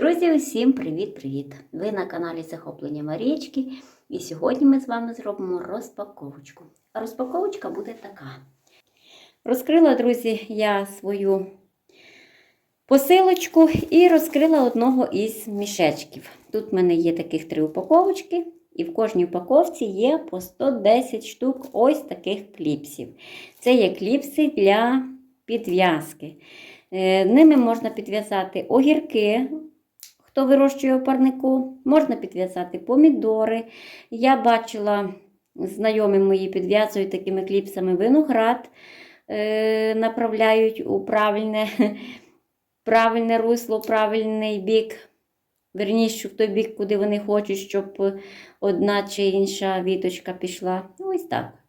Друзі, усім привіт-привіт! Ви на каналі Захоплення Марічки. І сьогодні ми з вами зробимо розпаковочку. Розпаковочка буде така. Розкрила, друзі, я свою посилочку і розкрила одного із мішечків. Тут в мене є таких три упаковочки, і в кожній упаковці є по 110 штук ось таких кліпсів. Це є кліпси для підв'язки. Е, Ними можна підв'язати огірки, хто вирощує парнику, можна підв'язати помідори. Я бачила, знайомі мої підв'язують такими кліпсами виноград, е, направляють у правильне, правильне русло, правильний бік. Верніше, в той бік, куди вони хочуть, щоб одна чи інша віточка пішла. Ось так.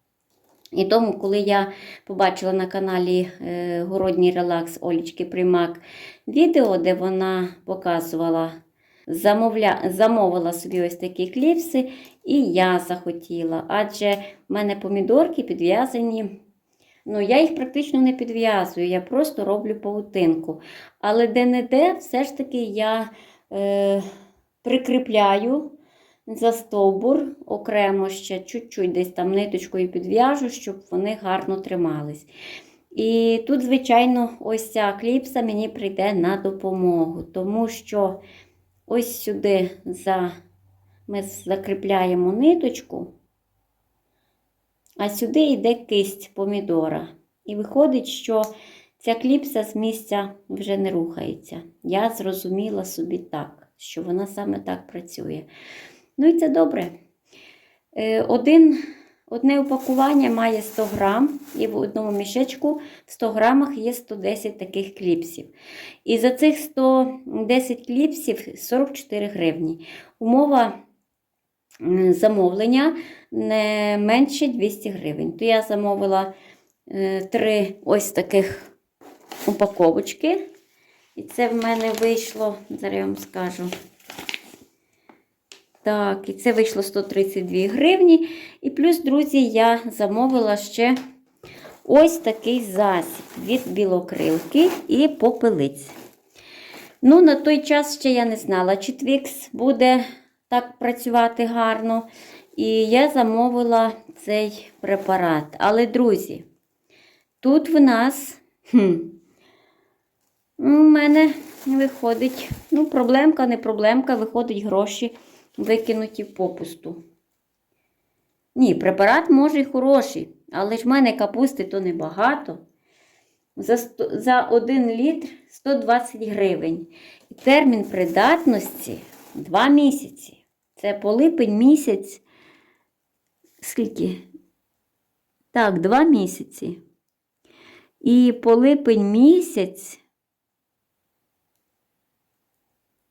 І тому, коли я побачила на каналі е, Городній релакс Олічки Примак відео, де вона показувала, замовля, замовила собі ось такі кліпси, і я захотіла. Адже в мене помідорки підв'язані. Ну, я їх практично не підв'язую, я просто роблю паутинку. Але де-не-де все ж таки я е, прикріпляю за стовбур окремо ще чуть-чуть десь там ниточкою підв'яжу, щоб вони гарно тримались. І тут, звичайно, ось ця кліпса мені прийде на допомогу, тому що ось сюди за... ми закріпляємо ниточку, а сюди йде кисть помідора. І виходить, що ця кліпса з місця вже не рухається. Я зрозуміла собі так, що вона саме так працює. Ну і це добре. Е, Один, Одне упакування має 100 грам, і в одному мішечку в 100 грамах є 110 таких кліпсів. І за цих 110 кліпсів 44 гривні. Умова замовлення не менше 200 гривень. То я замовила е, три ось таких упаковочки. І це в мене вийшло, зараз я вам скажу. Так, і це вийшло 132 гривні. І плюс, друзі, я замовила ще ось такий засіб від білокрилки і попелиць. Ну, на той час ще я не знала, чи Твікс буде так працювати гарно. І я замовила цей препарат. Але, друзі, тут в нас хм, у мене виходить, ну, проблемка, не проблемка, виходить гроші викинуті попусту. Ні, препарат може й хороший, але ж в мене капусти то небагато. За, 100, за 1 літр 120 гривень. І термін придатності 2 місяці. Це по липень місяць. Скільки? Так, 2 місяці. І по липень місяць,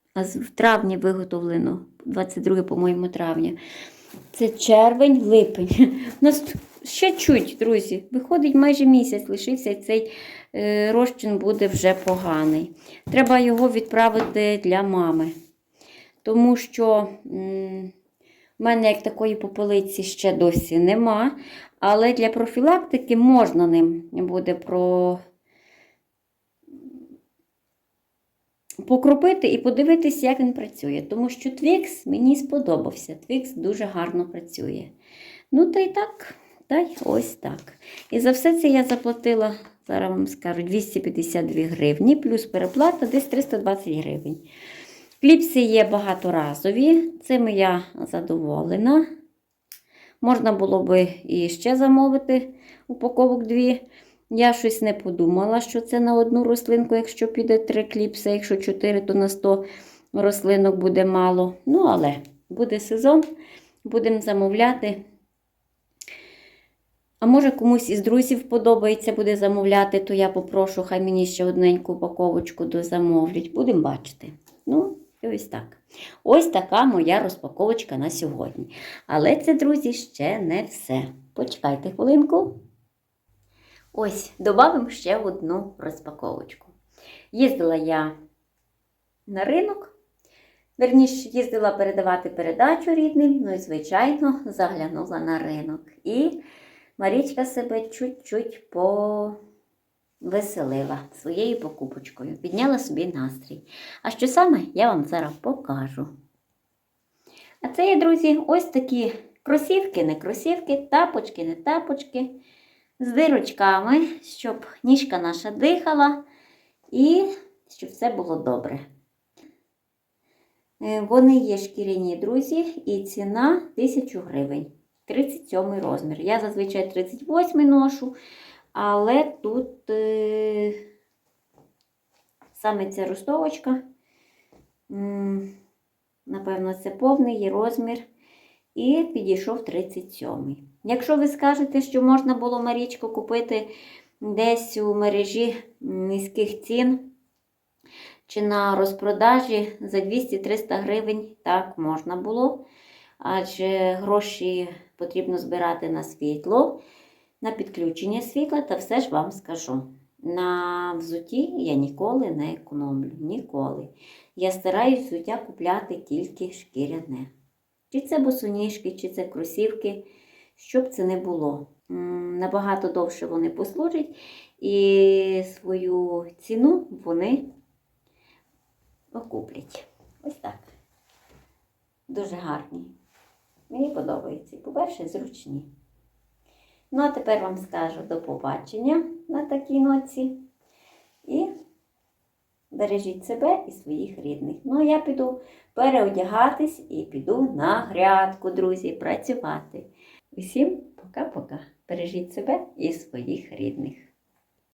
а в травні виготовлено 22, по-моєму, травня. Це червень, липень. У нас ще чуть, друзі. Виходить, майже місяць лишився і цей е, розчин буде вже поганий. Треба його відправити для мами. Тому що в мене як такої попелиці ще досі нема. Але для профілактики можна ним буде про. Покропити і подивитися, як він працює. Тому що Твікс мені сподобався. Твікс дуже гарно працює. Ну, та й так, та й ось так. І за все це я заплатила, зараз вам скажу, 252 гривні, плюс переплата десь 320 гривень. Кліпси є багаторазові, цим я задоволена. Можна було би і ще замовити упаковок дві. Я щось не подумала, що це на одну рослинку, якщо піде 3 кліпси, якщо 4, то на 100 рослинок буде мало. Ну, але буде сезон, будемо замовляти. А може комусь із друзів подобається буде замовляти, то я попрошу, хай мені ще одненьку упаковочку дозамовлять. Будемо бачити. Ну, і ось так. Ось така моя розпаковочка на сьогодні. Але це, друзі, ще не все. Почекайте хвилинку. Ось, додамо ще одну розпаковочку. Їздила я на ринок, верніше, їздила передавати передачу рідним, ну і, звичайно, заглянула на ринок. І Марічка себе чуть-чуть по... веселила своєю покупочкою, підняла собі настрій. А що саме, я вам зараз покажу. А це є, друзі, ось такі кросівки, не кросівки, тапочки, не тапочки, з дирочками, щоб ніжка наша дихала і щоб все було добре. Е, Вони є шкіряні, друзі, і ціна 1000 гривень. 37 розмір. Я зазвичай 38 ношу, але тут е, саме ця ростовочка, напевно, це повний є розмір. І підійшов 37. Якщо ви скажете, що можна було Марічку купити десь у мережі низьких цін чи на розпродажі за 200-300 гривень, так можна було. Адже гроші потрібно збирати на світло, на підключення світла, та все ж вам скажу. На взутті я ніколи не економлю. Ніколи. Я стараюсь взуття купляти тільки шкіряне. Чи це босоніжки, чи це кросівки, щоб це не було. Набагато довше вони послужать і свою ціну вони окуплять. Ось так. Дуже гарні. Мені подобається. По-перше, зручні. Ну, а тепер вам скажу до побачення на такій ноці. І бережіть себе і своїх рідних. Ну, а я піду переодягатись і піду на грядку, друзі, працювати. Усім пока-пока. Бережіть себе і своїх рідних.